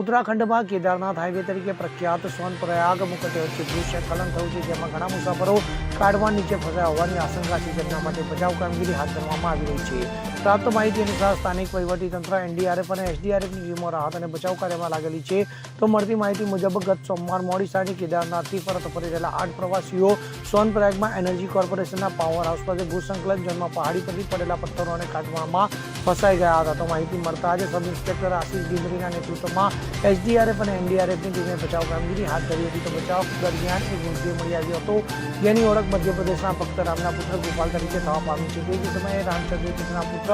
ઉત્તરાખંડમાં કેદારનાથ હાઈવે તરીકે પ્રખ્યાત સોનપ્રયાગ મુકતે વચ્ચે ભૂસ્ખલન થયું છે, જેમાં ઘણા મુસાફરો કાઢવા નીચે ફસાયા હોવાની આશંકા છે. જેમના માટે બચાવ કામગીરી હાથ ધરવામાં આવી રહી છે. પ્રાપ્ત માહિતી અનુસાર સ્થાનિક વહીવટીતંત્ર એનડીઆરએફ અને એસડીઆરએફની ટીમો રાહત અને બચાવ કાર્યમાં લાગેલી છે. તો મળતી માહિતી મુજબ ગત સોમવાર મોડી સાંજે કેદારનાથથી પરત ફરી રહેલા આઠ પ્રવાસીઓ સોનપ્રયાગમાં એનર્જી કોર્પોરેશનના પાવર હાઉસ પાસે ભૂસંકલન ઝોનમાં પહાડી પરથી પડેલા પથ્થરો અને કાટમાળમાં ફસાઈ ગયા હતા. તો માહિતી મળતા આજે સબ ઇન્સ્પેક્ટર આશીષ ડિમરીના નેતૃત્વમાં એસડીઆરએફ અને એનડીઆરએફની ટીમે બચાવ કામગીરી હાથ ધરી હતી. તો બચાવ દરમિયાન એક ગુંઠીઓ મળી આવ્યો હતો. જેની ઓળખ મધ્યપ્રદેશના ભક્ત રામના પુત્ર ગોપાલ તરીકે થવા પામી છે. તે જ સમયે રામચંદ્ર કૃષ્ણના પુત્ર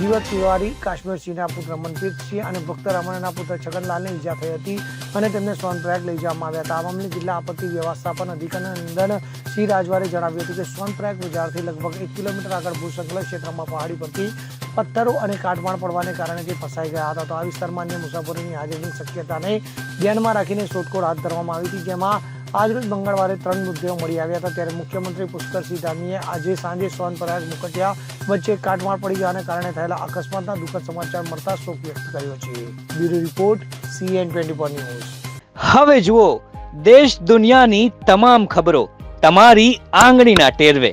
જીવત તિવારી કાશ્મીરસિંહના પુત્ર મનપ્રીતસિંહ અને ભક્ત રમણના પુત્ર છગનલાલને ઈજા થઈ હતી અને તેમને સોનપ્રયાગ લઈ જવામાં આવ્યા હતા. આ મામલે જિલ્લા આપત્તિ વ્યવસ્થાપન અધિકારી સિંહ રાજવારે જણાવ્યું હતું કે સોનપ્રયાગ બજારથી લગભગ એક કિલોમીટર આગળ ભૂસંકલન ક્ષેત્રમાં પહાડી પરથી પથ્થરો અને કાટમાળ પડવાને કારણે તે ફસાઈ ગયા હતા. તો આ વિસ્તારમાં અન્ય મુસાફરોની હાજરીની શક્યતાને ધ્યાનમાં રાખીને શોધખોળ હાથ ધરવામાં આવી હતી, જેમાં આજરોજ મંગળવારે ત્રણ મૃતદેહો મળી આવ્યા હતા. ત્યારે મુખ્યમંત્રી પુષ્કરસિંહ ધામીએ આજે સાંજે સોનપ્રયાગ મુકટિયા વચ્ચે કાટમાળ પડી જવાને કારણે થયેલા અકસ્માતના દુઃખદ સમાચાર મળતા શોક વ્યક્ત કર્યો છે. Bureau report, CN twenty four news. હવે જુઓ, દેશ દુનિયાની તમામ ખબરો તમારી આંગળીના ટેરવે.